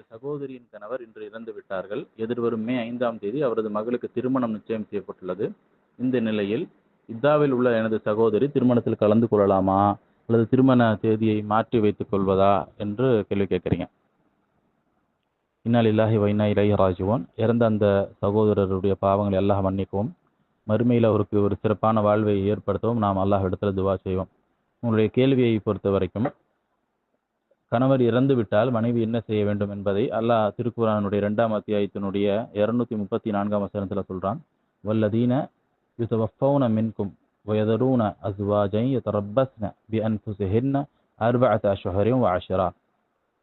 எனது சகோதரியின் கணவர் இன்று இறந்து விட்டார்கள். எதிர்வரும் மே ஐந்தாம் தேதி அவரது மகளுக்கு திருமணம் நிச்சயம் செய்யப்பட்டுள்ளது. இந்த நிலையில் இத்தாவில் உள்ள எனது சகோதரி திருமணத்தில் கலந்து கொள்ளலாமா? அல்லது திருமண தேதியை மாற்றி வைத்துக் கொள்வதா? என்று கேள்வி கேட்குறீங்க. இன்னால் இல்லாஹி வைனா இளைய ராஜுவான் இறந்த அந்த சகோதரருடைய பாவங்களை அல்லாஹ் மன்னிக்கவும். மறுமையில் அவருக்கு ஒரு சிறப்பான வாழ்வை ஏற்படுத்தவும் நாம் அல்லாஹ் இடத்துல துவா செய்வோம். உங்களுடைய கேள்வியை பொறுத்த வரைக்கும் கணவர் இறந்து விட்டால் மனைவி என்ன செய்ய வேண்டும் என்பதை அல்லாஹ் திருக்குறானுடைய இரண்டாம் அத்தியாயத்தினுடைய இருநூத்தி முப்பத்தி நான்காம் வசனத்தில் சொல்றான். வல்லதீன யுதவஃபௌன மின்கும் வயதரூன அஸ்வாஜை யதரப்பஸ்ன பி அன்ஃபுசிஹின்ன அர்பஅத் அஷ்ஹரின் வஅஷரா.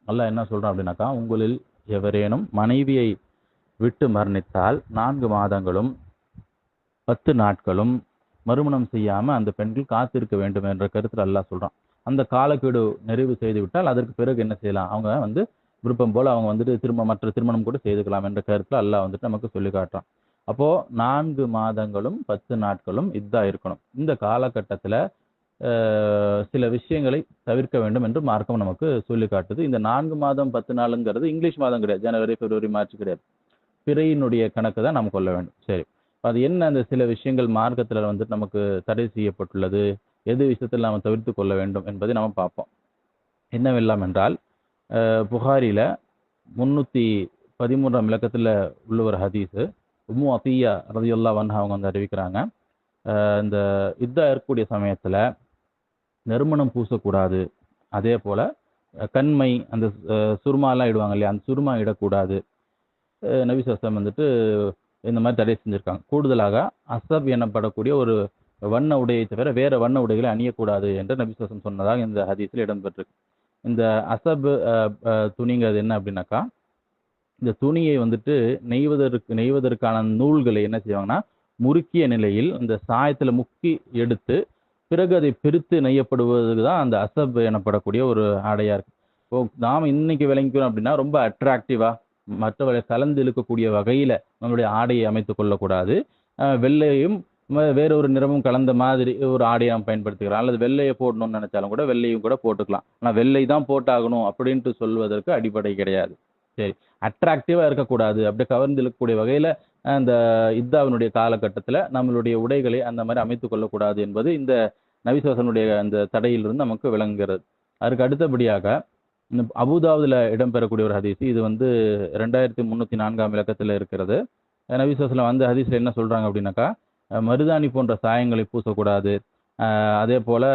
அல்லாஹ் என்ன சொல்கிறான் அப்படின்னாக்கா உங்களில் எவரேனும் மனைவியை விட்டு மரணித்தால் நான்கு மாதங்களும் பத்து நாட்களும் மறுமணம் செய்யாமல் அந்த பெண்கள் காத்திருக்க வேண்டும் என்ற கருத்தில் அல்லாஹ் சொல்கிறான் அந்த காலக்கெடு நிறைவு செய்து விட்டால் அதற்கு பிறகு என்ன செய்யலாம்? அவங்க வந்து விருப்பம் போல் அவங்க வந்துட்டு திரும்ப மற்ற திருமணம் கூட செய்துக்கலாம் என்ற கருத்தில் அல்லாஹ் வந்துட்டு நமக்கு சொல்லி காட்டுறான். அப்போது நான்கு மாதங்களும் பத்து நாட்களும் இதாக இருக்கணும். இந்த காலகட்டத்தில் சில விஷயங்களை தவிர்க்க வேண்டும் என்று மார்க்கம் நமக்கு சொல்லி காட்டுது. இந்த நான்கு மாதம் பத்து நாளுங்கிறது இங்கிலீஷ் மாதம் கிடையாது. ஜனவரி பிப்ரவரி மார்ச் கிடையாது. பிறையினுடைய கணக்கு தான் நாம் கொள்ள வேண்டும். சரி. அது என்ன அந்த சில விஷயங்கள் மார்க்கத்தில் வந்துட்டு நமக்கு தடை செய்யப்பட்டுள்ளது? எது விஷயத்தில் நாம் தவிர்த்து கொள்ள வேண்டும் என்பதை நாம் பார்ப்போம். என்னவெல்லாம் என்றால் புகாரில முன்னூற்றி பதிமூன்றாம் இலக்கத்தில் உள்ள ஒரு ஹதீஸு. உம்மு அத்தியா ரதியுல்லா வன்ஹா அவங்க வந்து அறிவிக்கிறாங்க. இந்த யுத்தம் இருக்கக்கூடிய சமயத்தில் நறுமணம் பூசக்கூடாது. அதே போல் கண்மை அந்த சுருமாலாம் இடுவாங்க இல்லையா? அந்த சுருமா இடக்கூடாது. நபிசாஸ்திரம் வந்துட்டு இந்த மாதிரி தடை செஞ்சுருக்காங்க. கூடுதலாக அசப் எனப்படக்கூடிய ஒரு வண்ண உடையை தவிர வேற வண்ண உடைகளை அணியக்கூடாது என்று நபிசாசம் சொன்னதாக இந்த ஹதீஸில் இடம்பெற்றிருக்கு. இந்த அசப் துணிங்கிறது என்ன அப்படின்னாக்கா இந்த துணியை வந்துட்டு நெய்வதற்கு நெய்வதற்கான நூல்களை என்ன செய்வாங்கன்னா முறுக்கிய நிலையில் இந்த சாயத்தில் முக்கி எடுத்து பிறகு அதை பிரித்து நெய்யப்படுவதுக்கு தான் அந்த அசப் எனப்படக்கூடிய ஒரு ஆடையாக இருக்குது இப்போ நாம் இன்னைக்கு விளங்கிக்கிறோம் அப்படின்னா ரொம்ப அட்ராக்டிவாக மற்றவர்களை கலந்து இழுக்கக்கூடிய வகையில் நம்மளுடைய ஆடையை அமைத்து கொள்ளக்கூடாது. வெள்ளையும் வேறொரு நிறமும் கலந்த மாதிரி ஒரு ஆடையை நம்ம பயன்படுத்திக்கலாம். அல்லது வெள்ளையை போடணும்னு நினைச்சாலும் கூட வெள்ளையும் கூட போட்டுக்கலாம். ஆனால் வெள்ளை தான் போட்டாகணும் அப்படின்ட்டு சொல்வதற்கு அடிப்படை கிடையாது. சரி அட்ராக்டிவாக இருக்கக்கூடாது. அப்படியே கவர்ந்து இழுக்கக்கூடிய வகையில் அந்த இத்தாவினுடைய காலகட்டத்தில் நம்மளுடைய உடைகளை அந்த மாதிரி அமைத்து கொள்ளக்கூடாது என்பது இந்த நவிசுவாசனுடைய அந்த தடையிலிருந்து நமக்கு விளங்குகிறது. அதுக்கு அடுத்தபடியாக இந்த அபுதாவில் இடம்பெறக்கூடிய ஒரு ஹதீஸ். இது வந்து ரெண்டாயிரத்தி முந்நூற்றி நான்காம் இலக்கத்தில் இருக்கிறது. நவிசுவாசில் வந்து ஹதீஸில் என்ன சொல்கிறாங்க அப்படின்னாக்கா மருதாணி போன்ற சாயங்களை பூசக்கூடாது. அதே போல்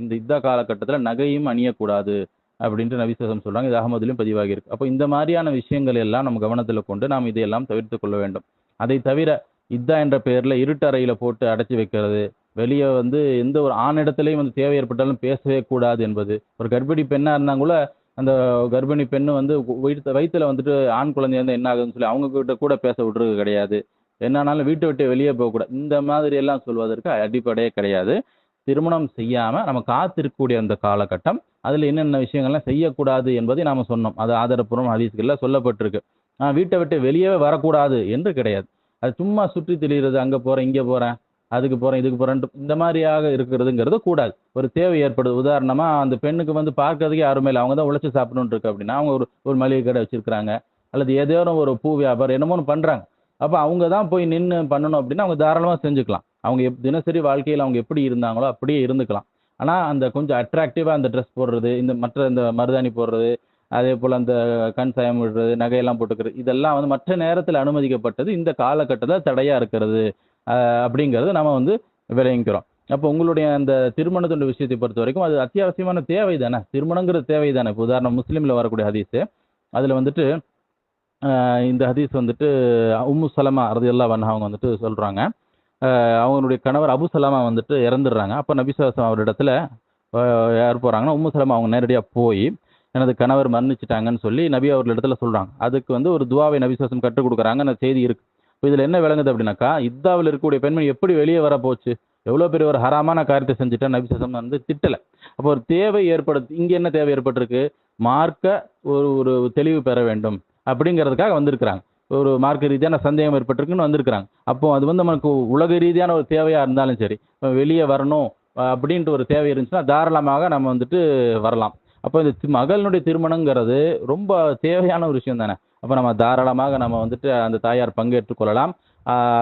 இந்த இத்தா காலகட்டத்தில் நகையும் அணியக்கூடாது அப்படின்ட்டு நபிசுவசம் சொல்கிறாங்க இது அகமதுலையும் பதிவாகி இருக்கு. அப்போ இந்த மாதிரியான விஷயங்கள் எல்லாம் நம்ம கவனத்தில் கொண்டு நாம் இதையெல்லாம் தவிர்த்து கொள்ள வேண்டும். அதை தவிர இத்தா என்ற பெயரில் இருட்டறையில் போட்டு அடைச்சி வைக்கிறது வெளியே வந்து எந்த ஒரு ஆணிடத்துலையும் வந்து தேவை ஏற்பட்டாலும் பேசவே கூடாது என்பது. ஒரு கர்ப்பிணி பெண்ணாக இருந்தாங்க கூட அந்த கர்ப்பிணி பெண்ணு வந்து வயிற்று வயிற்றுல வந்துட்டு ஆண் குழந்தை இருந்தால் என்ன ஆகுதுன்னு சொல்லி அவங்க கிட்ட கூட பேச விட்றது கிடையாது. என்னன்னாலும் வீட்டை விட்டு வெளியே போகக்கூடாது. இந்த மாதிரி எல்லாம் சொல்வதற்கு அடிப்படையே கிடையாது. திருமணம் செய்யாமல் நம்ம காத்திருக்கக்கூடிய அந்த காலகட்டம் அதில் என்னென்ன விஷயங்கள்லாம் செய்யக்கூடாது என்பதை நாம் சொன்னோம். அது ஆதாரப்பூர்வம் ஹதீஸ்களில் சொல்லப்பட்டிருக்கு. நான் வீட்டை விட்டு வெளியே வரக்கூடாது என்று கிடையாது. அது சும்மா சுற்றி திரிகிறது அங்கே போகிறேன் இங்கே போகிறேன் அதுக்கு போகிறேன் இதுக்கு போகிறேன்ட்டு இந்த மாதிரியாக இருக்கிறதுங்கிறது கூடாது. ஒரு தேவை ஏற்படுது. உதாரணமாக அந்த பெண்ணுக்கு வந்து பார்க்கறதுக்கே யாருமே இல்லை. அவங்க தான் உழைச்சி சாப்பிடணுன்னு இருக்கு அப்படின்னா அவங்க ஒரு ஒரு மளிகை கடை வச்சிருக்கிறாங்க. அல்லது ஏதோ ஒரு பூ வியாபாரம் என்னமோ ஒன்று பண்ணுறாங்க அப்போ அவங்க தான் போய் நின்று பண்ணணும் அப்படின்னா அவங்க தாராளமாக செஞ்சுக்கலாம். அவங்க எப் தினசரி வாழ்க்கையில் அவங்க எப்படி இருந்தாங்களோ அப்படியே இருந்துக்கலாம். ஆனால் அந்த கொஞ்சம் அட்ராக்டிவாக அந்த ட்ரெஸ் போடுறது இந்த மற்ற இந்த மருதாணி போடுறது அதே போல் அந்த கண் சாயம் விடுறது நகையெல்லாம் போட்டுக்கிறது இதெல்லாம் வந்து மற்ற நேரத்தில் அனுமதிக்கப்பட்டது இந்த காலகட்டத்தில் தடையாக இருக்கிறது அப்படிங்கிறது நம்ம வந்து விளைவிக்கிறோம் அப்போ உங்களுடைய அந்த திருமணத்துடைய விஷயத்தை பொறுத்த வரைக்கும் அது அத்தியாவசியமான தேவை தானே திருமணங்கிற தேவை தானே இப்போ உதாரணம் முஸ்லீமில் வரக்கூடிய ஹதீஸு அதில் வந்துட்டு இந்த ஹதீஸ் வந்துட்டு உம்மு சலமா ரதியல்லா வண்ணா அவங்க வந்துட்டு சொல்கிறாங்க அவங்களுடைய கணவர் அபு சலாமா வந்துட்டு இறந்துடுறாங்க. அப்போ நபிசாசம் அவரிடத்துல யார் போகிறாங்கன்னா உம்மு சலமா அவங்க நேரடியாக போய் எனது கணவர் மரணிச்சிட்டாங்கன்னு சொல்லி நபி அவர்கள் இடத்துல சொல்கிறாங்க அதுக்கு வந்து ஒரு துவாவை நபிசுவாசம் கற்றுக் கொடுக்குறாங்க. அந்த செய்தி இருக்குது இப்போ இதில் என்ன விளங்குது அப்படின்னாக்கா இத்தாவில் இருக்கக்கூடிய பெண்மணி எப்படி வெளியே வர போச்சு எவ்வளோ பெரிய ஒரு ஹராமான காரியத்தை செஞ்சுட்டா நபிசுவாசம் வந்து திட்டலை. அப்போ ஒரு தேவை ஏற்படுத்து இங்கே என்ன தேவை ஏற்பட்டிருக்கு? மார்க்க ஒரு ஒரு தெளிவு பெற வேண்டும். அப்படிங்கிறதுக்காக வந்திருக்கிறாங்க. ஒரு மார்க்க ரீதியான சந்தேகம் ஏற்பட்டிருக்குன்னு வந்திருக்கிறாங்க. அப்போ அது வந்து நமக்கு உலக ரீதியான ஒரு தேவையாக இருந்தாலும் சரி வெளியே வரணும் அப்படின்ட்டு ஒரு தேவை இருந்துச்சுன்னா தாராளமாக நம்ம வந்துட்டு வரலாம். அப்போ இந்த மகளினுடைய திருமணங்கிறது ரொம்ப தேவையான ஒரு விஷயம் தானே. அப்போ நம்ம தாராளமாக நம்ம வந்துட்டு அந்த தாயார் பங்கேற்றுக் கொள்ளலாம்.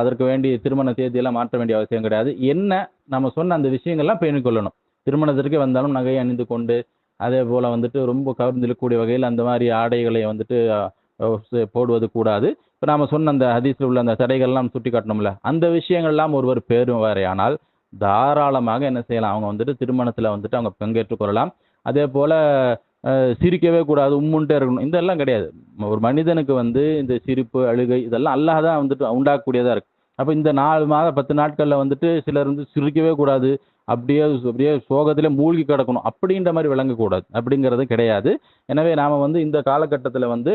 அதற்கு வேண்டிய திருமண தேதியெல்லாம் மாற்ற வேண்டிய அவசியம் கிடையாது. என்ன நம்ம சொன்ன அந்த விஷயங்கள்லாம் பேணிக் கொள்ளணும். திருமணத்திற்கு வந்தாலும் நகை அணிந்து கொண்டு அதே போல் வந்துட்டு ரொம்ப கவர்ந்திருக்கக்கூடிய வகையில் அந்த மாதிரி ஆடைகளை வந்துட்டு போடுவது கூடாது. இப்போ நாம் சொன்ன அந்த ஹதீஸில் உள்ள அந்த தடைகள்லாம் சுட்டி காட்டணும்ல அந்த விஷயங்கள்லாம் ஒருவர் பேரும் பேருவாரையானால் தாராளமாக என்ன செய்யலாம்? அவங்க வந்துட்டு திருமணத்தில் வந்துட்டு அவங்க பங்கேற்றுக் கொள்ளலாம். அதே போல் சிரிக்கவே கூடாது உம்முன்ட்டே இருக்கணும். இதெல்லாம் கிடையாது. ஒரு மனிதனுக்கு வந்து இந்த சிரிப்பு அழுகை இதெல்லாம் அல்லாஹ் தான் வந்துட்டு உண்டாக்கக்கூடியதாக இருக்குது அப்போ இந்த நாலு மாதம் பத்து நாட்களில் வந்துட்டு சிலர் வந்து சிரிக்கவே கூடாது. அப்படியே அப்படியே சோகத்திலே மூழ்கி கிடக்கணும். அப்படின்ற மாதிரி விளங்கக்கூடாது. அப்படிங்கிறது கிடையாது. எனவே நாம் வந்து இந்த காலகட்டத்தில் வந்து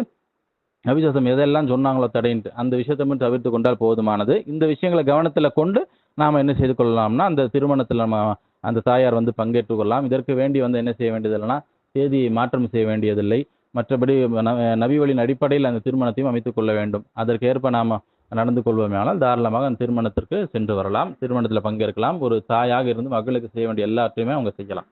நபிசாசம் எதெல்லாம் சொன்னாங்களோ தடைன்ட்டு அந்த விஷயத்தை மட்டும் தவிர்த்து கொண்டால் போதுமானது. இந்த விஷயங்களை கவனத்தில் கொண்டு நாம் என்ன செய்து கொள்ளலாம்னா அந்த திருமணத்தில் நம்ம அந்த தாயார் வந்து பங்கேற்று கொள்ளலாம். இதற்கு வேண்டி வந்து என்ன செய்ய வேண்டியதில்லைன்னா தேதியை மாற்றம் செய்ய வேண்டியதில்லை. மற்றபடி ந- அடிப்படையில் அந்த திருமணத்தையும் அமைத்துக் கொள்ள வேண்டும். அதற்கேற்ப நாம் நடந்து கொள்வோமேயானால் தாராளமாக அந்த திருமணத்திற்கு சென்று வரலாம். திருமணத்தில் பங்கேற்கலாம். ஒரு தாயாக இருந்து மகளுக்கு செய்ய வேண்டிய எல்லாத்தையுமே அவங்க செய்யலாம்.